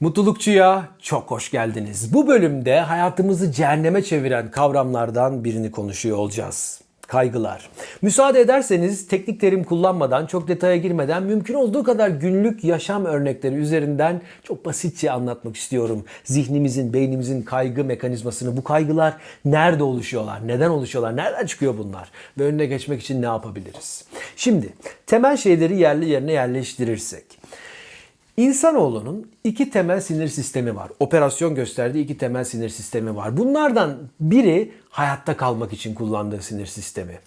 Mutlulukçuya çok hoş geldiniz. Bu bölümde hayatımızı cehenneme çeviren kavramlardan birini konuşuyor olacağız. Kaygılar. Müsaade ederseniz teknik terim kullanmadan, çok detaya girmeden mümkün olduğu kadar günlük yaşam örnekleri üzerinden çok basitçe anlatmak istiyorum. Zihnimizin, beynimizin kaygı mekanizmasını, bu kaygılar nerede oluşuyorlar, neden oluşuyorlar, nereden çıkıyor bunlar ve önüne geçmek için ne yapabiliriz? Şimdi temel şeyleri yerli yerine yerleştirirsek. İnsanoğlunun iki temel sinir sistemi var. Operasyon gösterdiği iki temel sinir sistemi var. Bunlardan biri hayatta kalmak için kullandığı sinir sistemi.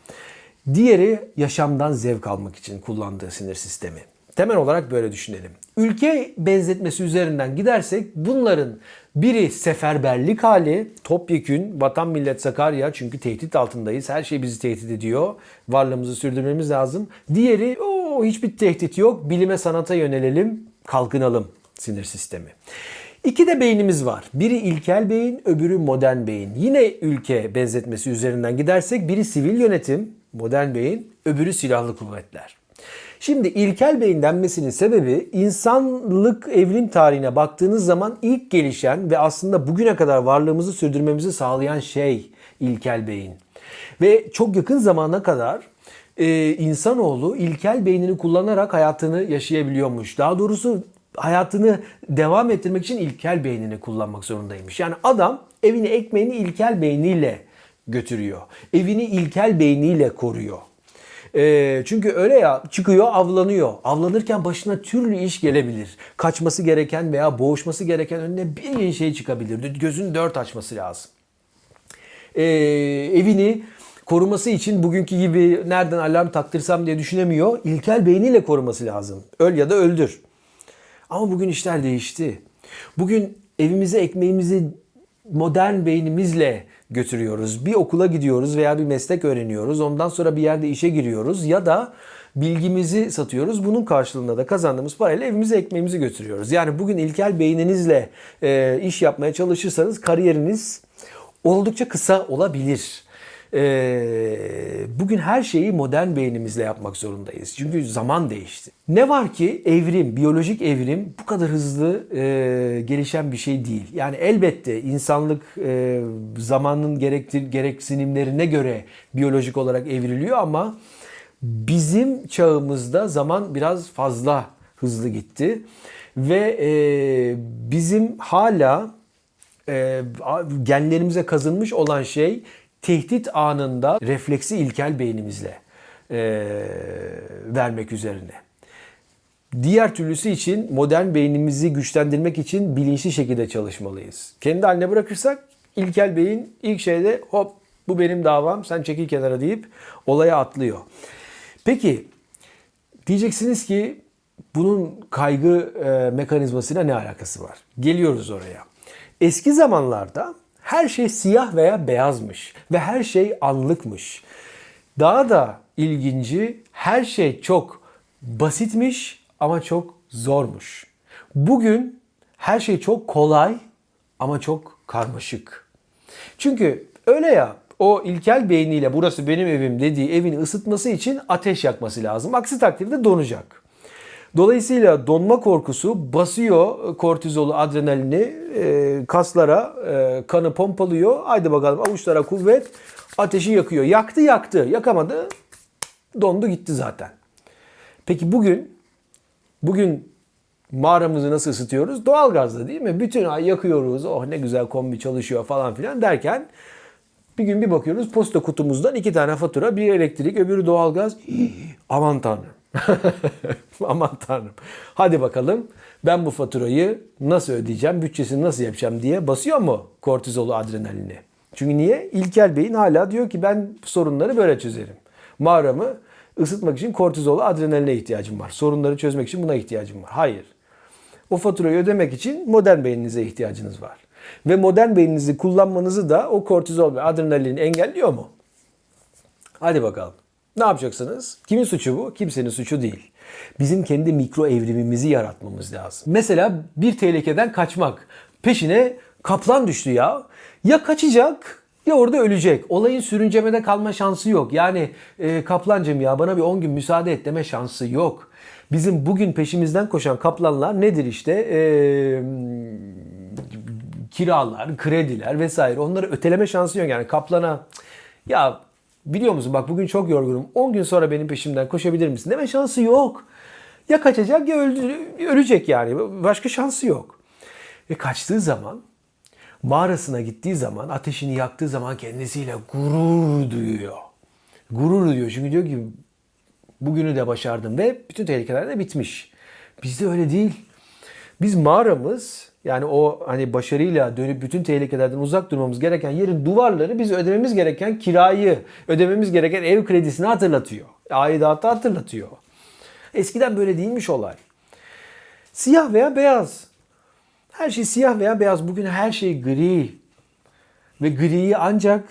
Diğeri yaşamdan zevk almak için kullandığı sinir sistemi. Temel olarak böyle düşünelim. Ülke benzetmesi üzerinden gidersek bunların biri seferberlik hali, topyekün vatan millet Sakarya çünkü tehdit altındayız. Her şey bizi tehdit ediyor. Varlığımızı sürdürmemiz lazım. Diğeri o hiçbir tehdit yok. Bilime sanata yönelelim, kalkınalım sinir sistemi. İki de beynimiz var. Biri ilkel beyin, öbürü modern beyin. Yine ülke benzetmesi üzerinden gidersek biri sivil yönetim, modern beyin, öbürü silahlı kuvvetler. Şimdi ilkel beyin denmesinin sebebi insanlık evrim tarihine baktığınız zaman ilk gelişen ve aslında bugüne kadar varlığımızı sürdürmemizi sağlayan şey ilkel beyin. Ve çok yakın zamana kadar e, insanoğlu ilkel beynini kullanarak hayatını yaşayabiliyormuş. Daha doğrusu hayatını devam ettirmek için ilkel beynini kullanmak zorundaymış. Yani adam evini ekmeğini ilkel beyniyle götürüyor. Evini ilkel beyniyle koruyor. E, çünkü öyle ya çıkıyor avlanıyor. Avlanırken başına türlü iş gelebilir. Kaçması gereken veya boğuşması gereken önüne bir şey çıkabilir. Gözünü dört açması lazım. E, evini koruması için bugünkü gibi nereden alarm taktırsam diye düşünemiyor. İlkel beyniyle koruması lazım. Öl ya da öldür. Ama bugün işler değişti. Bugün evimize ekmeğimizi modern beynimizle götürüyoruz. Bir okula gidiyoruz veya bir meslek öğreniyoruz. Ondan sonra bir yerde işe giriyoruz ya da bilgimizi satıyoruz. Bunun karşılığında da kazandığımız parayla evimize ekmeğimizi götürüyoruz. Yani bugün ilkel beyninizle e, iş yapmaya çalışırsanız kariyeriniz oldukça kısa olabilir. Ee, bugün her şeyi modern beynimizle yapmak zorundayız. Çünkü zaman değişti. Ne var ki evrim, biyolojik evrim bu kadar hızlı e, gelişen bir şey değil. Yani elbette insanlık e, zamanın gerektir, gereksinimlerine göre biyolojik olarak evriliyor ama bizim çağımızda zaman biraz fazla hızlı gitti. Ve e, bizim hala e, genlerimize kazınmış olan şey tehdit anında refleksi ilkel beynimizle e, vermek üzerine. Diğer türlüsü için modern beynimizi güçlendirmek için bilinçli şekilde çalışmalıyız. Kendi haline bırakırsak ilkel beyin ilk şeyde hop bu benim davam sen çekil kenara deyip olaya atlıyor. Peki diyeceksiniz ki bunun kaygı e, mekanizmasıyla ne alakası var? Geliyoruz oraya. Eski zamanlarda her şey siyah veya beyazmış ve her şey anlıkmış. Daha da ilginci her şey çok basitmiş ama çok zormuş. Bugün her şey çok kolay ama çok karmaşık. Çünkü öyle ya o ilkel beyniyle burası benim evim dediği evini ısıtması için ateş yakması lazım. Aksi takdirde donacak. Dolayısıyla donma korkusu basıyor kortizolu, adrenalini e, kaslara, e, kanı pompalıyor. Haydi bakalım avuçlara kuvvet, ateşi yakıyor. Yaktı yaktı, yakamadı, dondu gitti zaten. Peki bugün, bugün mağaramızı nasıl ısıtıyoruz? Doğalgazla değil mi? Bütün ay yakıyoruz, oh ne güzel kombi çalışıyor falan filan derken bir gün bir bakıyoruz posta kutumuzdan iki tane fatura, bir elektrik, öbürü doğalgaz. Aman tanrım. Aman tanrım. Hadi bakalım ben bu faturayı nasıl ödeyeceğim, bütçesini nasıl yapacağım diye basıyor mu kortizolu adrenalini? Çünkü niye? İlkel beyin hala diyor ki ben sorunları böyle çözerim. Mağaramı ısıtmak için kortizolu adrenaline ihtiyacım var. Sorunları çözmek için buna ihtiyacım var. Hayır. O faturayı ödemek için modern beyninize ihtiyacınız var. Ve modern beyninizi kullanmanızı da o kortizol ve adrenalin engelliyor mu? Hadi bakalım. Ne yapacaksınız? Kimin suçu bu? Kimsenin suçu değil. Bizim kendi mikro evrimimizi yaratmamız lazım. Mesela bir tehlikeden kaçmak. Peşine kaplan düştü ya. Ya kaçacak ya orada ölecek. Olayın sürüncemede kalma şansı yok. Yani e, kaplancım ya bana bir 10 gün müsaade et deme şansı yok. Bizim bugün peşimizden koşan kaplanlar nedir işte? Ee, kiralar, krediler vesaire. Onları öteleme şansı yok. Yani kaplana ya biliyor musun bak bugün çok yorgunum. 10 gün sonra benim peşimden koşabilir misin? Deme şansı yok. Ya kaçacak ya ölecek yani. Başka şansı yok. Ve kaçtığı zaman mağarasına gittiği zaman ateşini yaktığı zaman kendisiyle gurur duyuyor. Gurur duyuyor çünkü diyor ki bugünü de başardım ve bütün tehlikeler de bitmiş. Bizde öyle değil. Biz mağaramız yani o hani başarıyla dönüp bütün tehlikelerden uzak durmamız gereken yerin duvarları biz ödememiz gereken kirayı, ödememiz gereken ev kredisini hatırlatıyor. Aidatı hatırlatıyor. Eskiden böyle değilmiş olay. Siyah veya beyaz. Her şey siyah veya beyaz. Bugün her şey gri. Ve griyi ancak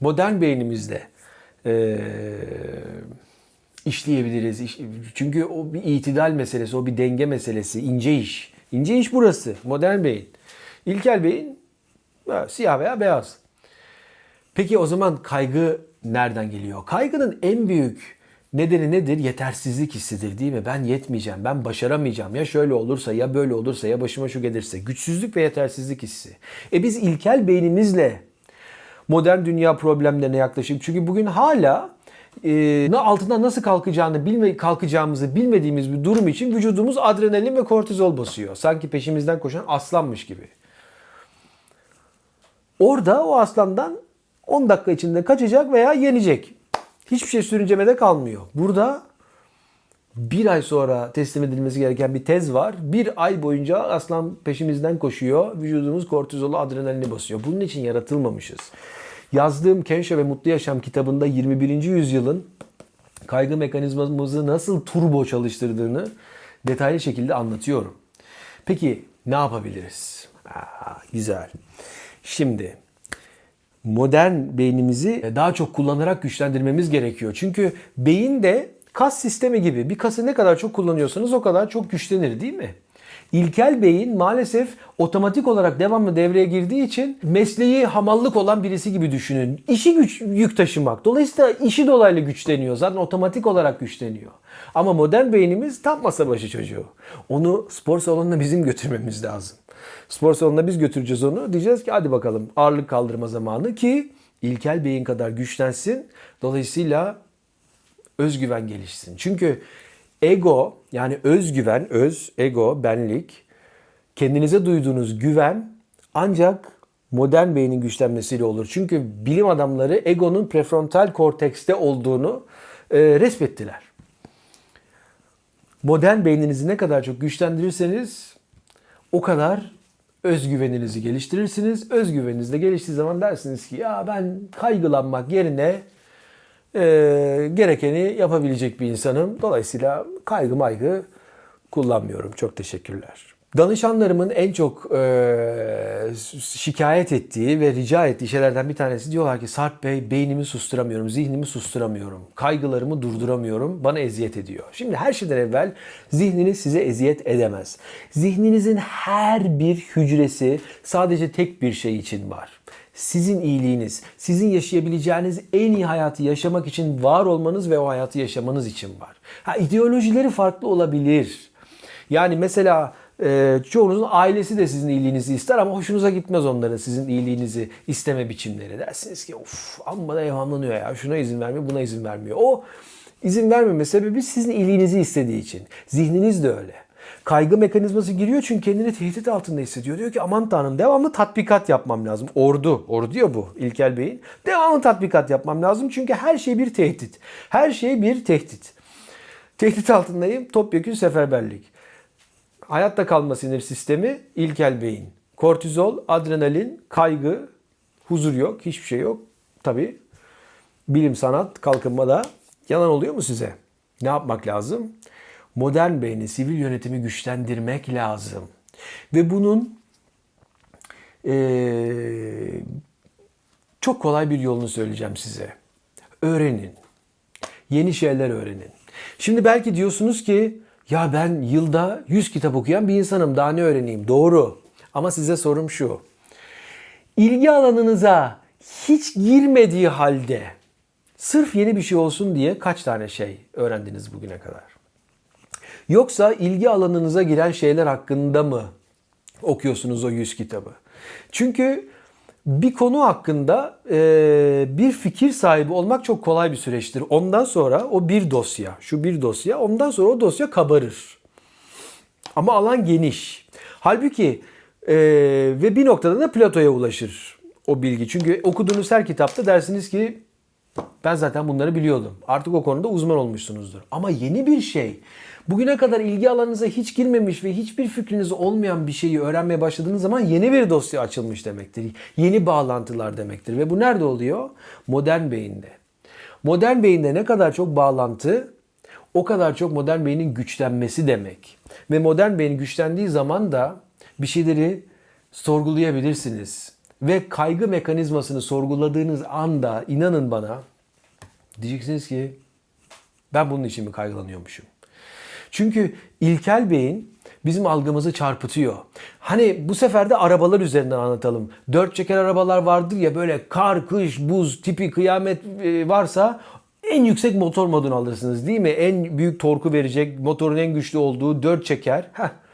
modern beynimizde eee, işleyebiliriz. İş- Çünkü o bir itidal meselesi, o bir denge meselesi, ince iş. İnce iş burası, modern beyin. İlkel beyin siyah veya beyaz. Peki o zaman kaygı nereden geliyor? Kaygının en büyük nedeni nedir? Yetersizlik hissidir değil mi? Ben yetmeyeceğim, ben başaramayacağım. Ya şöyle olursa, ya böyle olursa, ya başıma şu gelirse. Güçsüzlük ve yetersizlik hissi. E biz ilkel beynimizle modern dünya problemlerine yaklaşıp çünkü bugün hala e, altından nasıl kalkacağını bilme, kalkacağımızı bilmediğimiz bir durum için vücudumuz adrenalin ve kortizol basıyor. Sanki peşimizden koşan aslanmış gibi. Orada o aslandan 10 dakika içinde kaçacak veya yenecek. Hiçbir şey sürüncemede kalmıyor. Burada bir ay sonra teslim edilmesi gereken bir tez var. Bir ay boyunca aslan peşimizden koşuyor. Vücudumuz kortizolu, adrenalini basıyor. Bunun için yaratılmamışız. Yazdığım Kensho ve Mutlu Yaşam kitabında 21. yüzyılın kaygı mekanizmamızı nasıl turbo çalıştırdığını detaylı şekilde anlatıyorum. Peki ne yapabiliriz? Aa, güzel. Şimdi modern beynimizi daha çok kullanarak güçlendirmemiz gerekiyor. Çünkü beyin de kas sistemi gibi. Bir kası ne kadar çok kullanıyorsanız o kadar çok güçlenir değil mi? İlkel beyin maalesef otomatik olarak devamlı devreye girdiği için mesleği hamallık olan birisi gibi düşünün. İşi güç, yük taşımak. Dolayısıyla işi dolaylı güçleniyor. Zaten otomatik olarak güçleniyor. Ama modern beynimiz tam masa başı çocuğu. Onu spor salonuna bizim götürmemiz lazım. Spor salonuna biz götüreceğiz onu. Diyeceğiz ki hadi bakalım ağırlık kaldırma zamanı ki ilkel beyin kadar güçlensin. Dolayısıyla özgüven gelişsin. Çünkü ego yani özgüven, öz, ego, benlik, kendinize duyduğunuz güven ancak modern beynin güçlenmesiyle olur. Çünkü bilim adamları egonun prefrontal kortekste olduğunu e, resmettiler. Modern beyninizi ne kadar çok güçlendirirseniz o kadar özgüveninizi geliştirirsiniz. Özgüveniniz de geliştiği zaman dersiniz ki ya ben kaygılanmak yerine e, gerekeni yapabilecek bir insanım. Dolayısıyla kaygı maygı kullanmıyorum. Çok teşekkürler. Danışanlarımın en çok e, şikayet ettiği ve rica ettiği şeylerden bir tanesi diyorlar ki Sarp Bey beynimi susturamıyorum, zihnimi susturamıyorum, kaygılarımı durduramıyorum, bana eziyet ediyor. Şimdi her şeyden evvel zihniniz size eziyet edemez. Zihninizin her bir hücresi sadece tek bir şey için var sizin iyiliğiniz, sizin yaşayabileceğiniz en iyi hayatı yaşamak için var olmanız ve o hayatı yaşamanız için var. Ha ideolojileri farklı olabilir. Yani mesela e, çoğunuzun ailesi de sizin iyiliğinizi ister ama hoşunuza gitmez onların sizin iyiliğinizi isteme biçimleri. Dersiniz ki of amma da evhamlanıyor ya şuna izin vermiyor buna izin vermiyor. O izin vermeme sebebi sizin iyiliğinizi istediği için. Zihniniz de öyle. Kaygı mekanizması giriyor çünkü kendini tehdit altında hissediyor. Diyor ki aman tanrım devamlı tatbikat yapmam lazım. Ordu, ordu diyor bu İlkel Bey'in. Devamlı tatbikat yapmam lazım çünkü her şey bir tehdit. Her şey bir tehdit. Tehdit altındayım topyekün seferberlik. Hayatta kalma sinir sistemi ilkel beyin. Kortizol, adrenalin, kaygı, huzur yok, hiçbir şey yok. Tabi bilim, sanat, kalkınmada yalan oluyor mu size? Ne yapmak lazım? Modern beyni, sivil yönetimi güçlendirmek lazım. Ve bunun eee, çok kolay bir yolunu söyleyeceğim size. Öğrenin. Yeni şeyler öğrenin. Şimdi belki diyorsunuz ki ya ben yılda 100 kitap okuyan bir insanım daha ne öğreneyim? Doğru. Ama size sorum şu. İlgi alanınıza hiç girmediği halde sırf yeni bir şey olsun diye kaç tane şey öğrendiniz bugüne kadar? Yoksa ilgi alanınıza giren şeyler hakkında mı okuyorsunuz o 100 kitabı? Çünkü bir konu hakkında e, bir fikir sahibi olmak çok kolay bir süreçtir. Ondan sonra o bir dosya, şu bir dosya, ondan sonra o dosya kabarır. Ama alan geniş. Halbuki e, ve bir noktada da Plato'ya ulaşır o bilgi. Çünkü okuduğunuz her kitapta dersiniz ki ben zaten bunları biliyordum. Artık o konuda uzman olmuşsunuzdur. Ama yeni bir şey, bugüne kadar ilgi alanınıza hiç girmemiş ve hiçbir fikriniz olmayan bir şeyi öğrenmeye başladığınız zaman yeni bir dosya açılmış demektir. Yeni bağlantılar demektir. Ve bu nerede oluyor? Modern beyinde. Modern beyinde ne kadar çok bağlantı, o kadar çok modern beynin güçlenmesi demek. Ve modern beyin güçlendiği zaman da bir şeyleri sorgulayabilirsiniz. Ve kaygı mekanizmasını sorguladığınız anda inanın bana diyeceksiniz ki ben bunun için mi kaygılanıyormuşum? Çünkü ilkel beyin bizim algımızı çarpıtıyor. Hani bu sefer de arabalar üzerinden anlatalım. Dört çeker arabalar vardır ya böyle kar, kış, buz tipi kıyamet e, varsa en yüksek motor modunu alırsınız değil mi? En büyük torku verecek, motorun en güçlü olduğu dört çeker. Heh.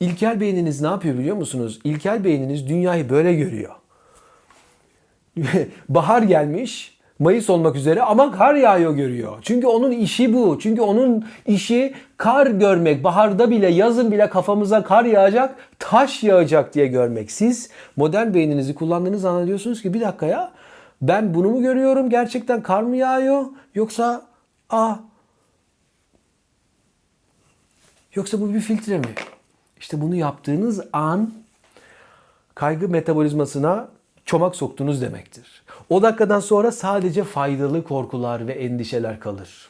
İlkel beyniniz ne yapıyor biliyor musunuz? İlkel beyniniz dünyayı böyle görüyor. Bahar gelmiş, Mayıs olmak üzere ama kar yağıyor görüyor. Çünkü onun işi bu. Çünkü onun işi kar görmek. Baharda bile, yazın bile kafamıza kar yağacak, taş yağacak diye görmek. Siz modern beyninizi kullandığınız zaman diyorsunuz ki bir dakika ya ben bunu mu görüyorum? Gerçekten kar mı yağıyor? Yoksa a Yoksa bu bir filtre mi? İşte bunu yaptığınız an kaygı metabolizmasına çomak soktunuz demektir. O dakikadan sonra sadece faydalı korkular ve endişeler kalır.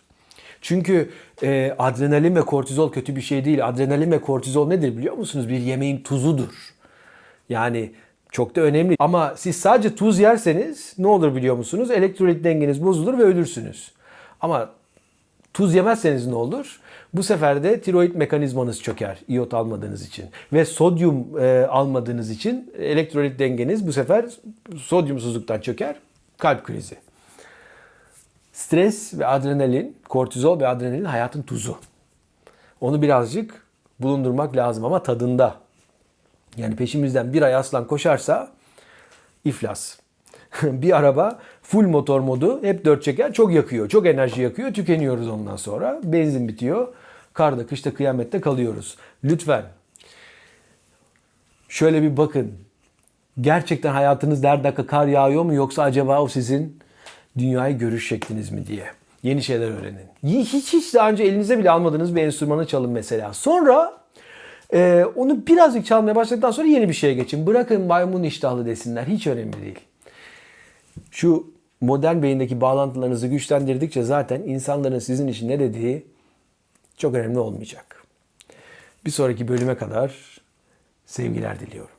Çünkü e, adrenalin ve kortizol kötü bir şey değil. Adrenalin ve kortizol nedir biliyor musunuz? Bir yemeğin tuzudur. Yani çok da önemli. Ama siz sadece tuz yerseniz ne olur biliyor musunuz? Elektrolit dengeniz bozulur ve ölürsünüz. Ama tuz yemezseniz ne olur? Bu sefer de tiroid mekanizmanız çöker iot almadığınız için. Ve sodyum e, almadığınız için elektrolit dengeniz bu sefer sodyumsuzluktan çöker. Kalp krizi. Stres ve adrenalin, kortizol ve adrenalin hayatın tuzu. Onu birazcık bulundurmak lazım ama tadında. Yani peşimizden bir ay aslan koşarsa iflas. bir araba full motor modu hep dört çeker çok yakıyor. Çok enerji yakıyor. Tükeniyoruz ondan sonra. Benzin bitiyor. Karda kışta kıyamette kalıyoruz. Lütfen şöyle bir bakın. Gerçekten hayatınızda her dakika kar yağıyor mu yoksa acaba o sizin dünyayı görüş şekliniz mi diye. Yeni şeyler öğrenin. Hiç hiç daha önce elinize bile almadığınız bir enstrümanı çalın mesela. Sonra e, onu birazcık çalmaya başladıktan sonra yeni bir şeye geçin. Bırakın maymun iştahlı desinler. Hiç önemli değil. Şu modern beyindeki bağlantılarınızı güçlendirdikçe zaten insanların sizin için ne dediği çok önemli olmayacak. Bir sonraki bölüme kadar sevgiler diliyorum.